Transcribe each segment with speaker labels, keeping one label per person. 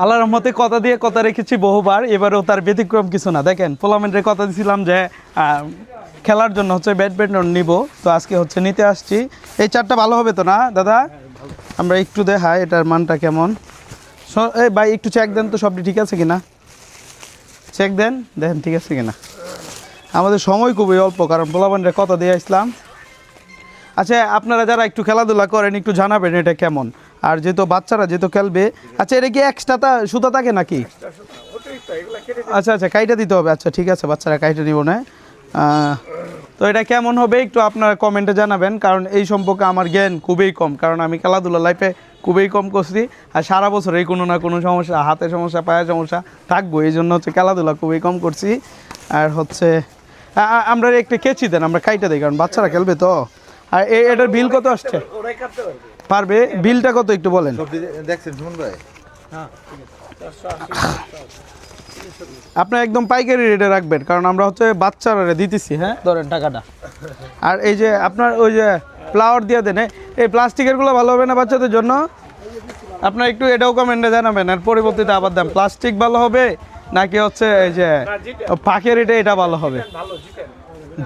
Speaker 1: আল্লাহর রহমতে কথা দিয়ে কথা রেখেছি বহুবার, এবারেও তার ব্যতিক্রম কিছু না। দেখেন পোলামেন্টের কথা দিয়েছিলাম যে খেলার জন্য হচ্ছে ব্যাডমিন্টন নিব। তো আজকে হচ্ছে নিতে আসছি। এই চারটা ভালো হবে তো না, দাদা? আমরা একটু দেখাই, এটার মানটা কেমন। এই ভাই, একটু চেক দেন তো, সবটি ঠিক আছে কিনা? চেক দেন? দেখেন, ঠিক আছে কিনা? আমাদের সময় খুবই অল্প, কারণ পোলাবানরে কথা দিয়ে আসলাম। আচ্ছা আপনারা যারা একটু খেলাধুলা করেন, একটু জানাবেন এটা কেমন। আর যেহেতু বাচ্চারা যেহেতু খেলবে আচ্ছা এটা কি এক্সট্রা সুতা থাকে নাকি? আচ্ছা আচ্ছা কাইটা দিতে হবে। আচ্ছা ঠিক আছে বাচ্চারা কাইটা নিব না। তো এটা কেমন হবে একটু আপনারা কমেন্টে জানাবেন কারণ এই সম্পর্কে আমার জ্ঞান খুবই কম কারণ আমি খেলাধুলা লাইফে খুবই কম করছি আর সারা বছর এই কোনো না কোনো সমস্যা হাতে সমস্যা পায়ের সমস্যা থাকব এই জন্য হচ্ছে খেলাধুলা খুবই কম করছি। আর হচ্ছে আমরা একটা কেচি দেন আমরা কাইটা দিই কারণ বাচ্চারা খেলবে তো। আর এটার বিল কত আসছে? পারবে? বিলটা কত একটু বলেন।
Speaker 2: সবজি দেখছেন সুমন ভাই?
Speaker 1: আপনি একদম পাইকারি রেটে রাখবেন কারণ আমরা হচ্ছে বাচ্চারা দিতেছি হ্যাঁ? ধরেন টাকাটা। আর এই যে আপনার ওই যে ফ্লাওয়ার দিয়ে দেন এই প্লাস্টিকেরগুলো ভালো হবে না বাচ্চাদের জন্য? আপনার একটু এটাও কমেন্টে জানাবেন আর পরবর্তীতে আবার দেন। প্লাস্টিক ভালো হবে নাকি হচ্ছে এই যে পাখের এটা এটা ভালো হবে?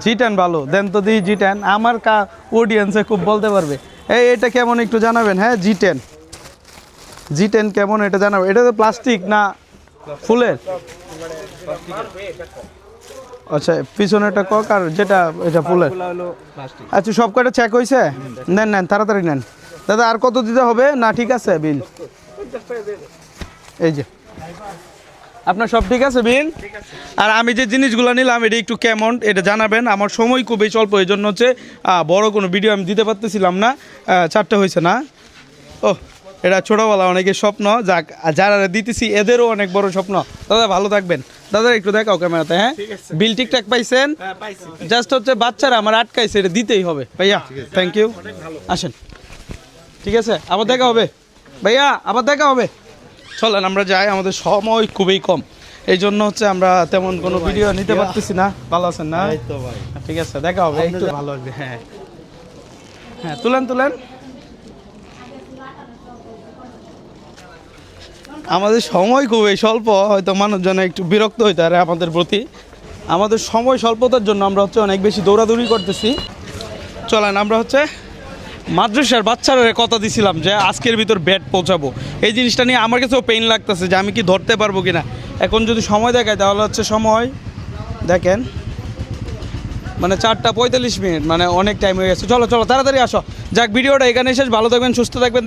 Speaker 1: জি টেন ভালো দেন তো দিই জি টেন আমার কা অডিয়েন্সে খুব বলতে পারবে। এই, এটা কেমন একটু জানাবেন? হ্যাঁ জি টেন জি টেন কেমন এটা জানাবেন? এটা তো প্লাস্টিক না ফুলের? আচ্ছা পিছনেটা কক আর যেটা, এটা ফুলের। আচ্ছা সব কটা চেক হয়েছে নেন নেন, তাড়াতাড়ি নেন। দাদা, আর কত দিতে হবে? না, ঠিক আছে, বিল। এই যে। আপনার সব ঠিক আছে বিল আর আমি যে জিনিসগুলো নিলাম এটা একটু কেমন এটা জানাবেন। আমার সময় খুবই স্বল্প এই জন্য হচ্ছে বড় কোনো ভিডিও আমি দিতে পারতেছিলাম না। চারটে হয়েছে না? ও এটা ছোটোবেলা অনেকের স্বপ্ন। যাক যারা দিতেছি এদেরও অনেক বড় স্বপ্ন। দাদা ভালো থাকবেন। দাদা একটু দেখাও ক্যামেরাতে হ্যাঁ? বিল ঠিকঠাক পাইছেন? জাস্ট হচ্ছে বাচ্চারা আমার আটকাইছে এটা দিতেই হবে। ভাইয়া থ্যাংক ইউ আসেন। ঠিক আছে আবার দেখা হবে। ভাইয়া আবার দেখা হবে। চলেন আমরা যাই আমাদের সময় খুবই কম। এই জন্য হচ্ছে আমরা তেমন কোনো ভিডিও নিতে পারতেছি না। ভালো আছেন না? ঠিক আছে দেখা হবে একটু ভালো লাগবে হ্যাঁ। হ্যাঁ তুলেন তুলেন। আমাদের সময় খুবই স্বল্প হয়তো মানুষজন একটু বিরক্ত হইতে পারে আমাদের প্রতি। আমাদের সময় স্বল্পতার জন্য আমরা হচ্ছে অনেক বেশি দৌড়াদৌড়ি করতেছি। চলেন আমরা হচ্ছে মাদ্রাসার বাচ্চারা কথা দিছিলাম যে আজকের ভিতর ব্যাট পৌঁছাবো। এই জিনিসটা নিয়ে আমার কাছেও পেইন লাগতেছে যে আমি কি ধরতে পারব কিনা। এখন যদি সময় দেখায়, তাহলে হচ্ছে সময়, দেখেন। মানে চারটা পঁয়তাল্লিশ মিনিট মানে অনেক টাইম হয়ে গেছে। চলো চলো, তাড়াতাড়ি আসো। যাক, ভিডিওটা এখানে শেষ। ভালো থাকবেন, সুস্থ থাকবেন